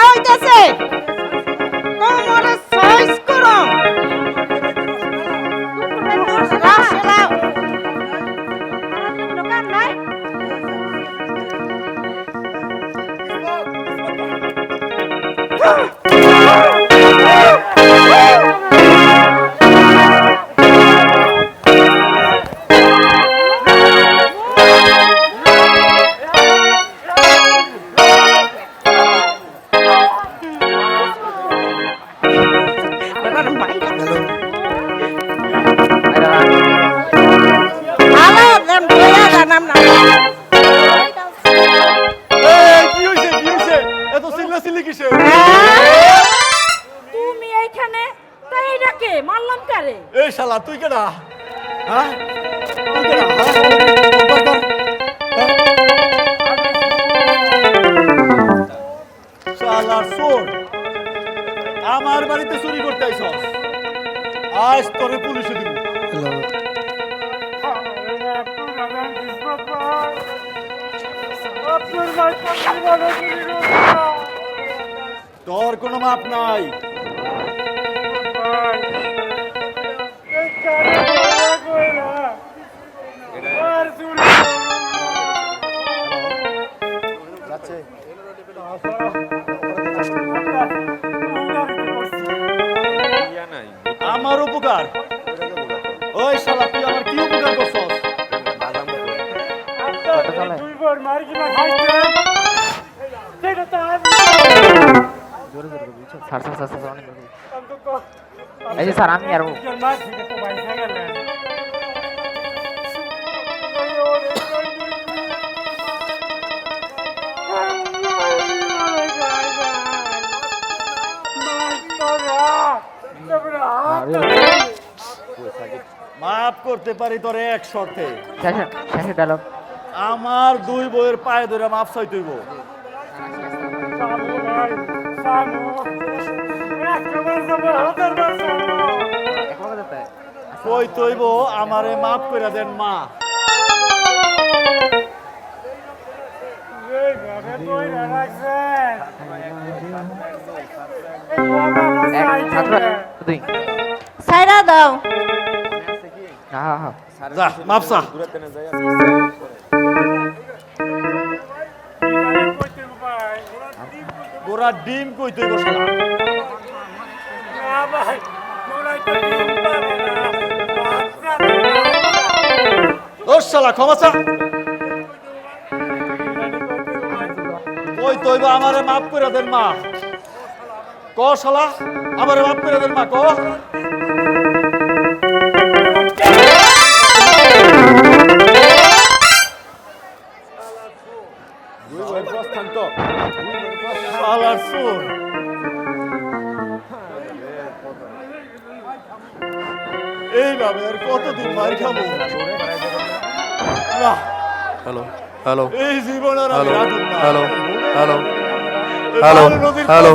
বরাবর বার যা হইতেছে। তোমার সাইজ করো। রাসলা। মারলাম কারে? এই শালা তুই কেডা? হ্যাঁ? তুই কেডা? হ্যাঁ? শালার চোর আমার বাড়িতে চুরি করতে আইছস আজ তোরে পুলিশে দিব। তোর কোনো মাপ নাই। আমার উপকার। ওই শালা, তুই আমার কি উপকার করছস? জোরে জোরে স্যার স্যার স্যার অনেক। এই যে স্যার আমি আর মাফ করতে পারি তোরে এক শর্তে। আমার দুই বইয়ের পায়ে ধরে মাপ চাইতেইব একবার যেতে কই তৈব? আমারে মাফ করে দেন মা। সাইরা দাও। যা মাপসা গোরা ডিম কই তৈব শালা? ও শালা, ক্ষমা চা। কই তৈব আমারে মাফ করে দেন মা। ক শালা, আমারে মাফ করে দেন মা, ক। শালার এইভাবে আর কতদিন মার খাব? না। Hello hello. এই জীবন আর আমি হ্যালো রাখুন না। Hello hello. হ্যালো হ্যালো, বালু নদীর হ্যালো।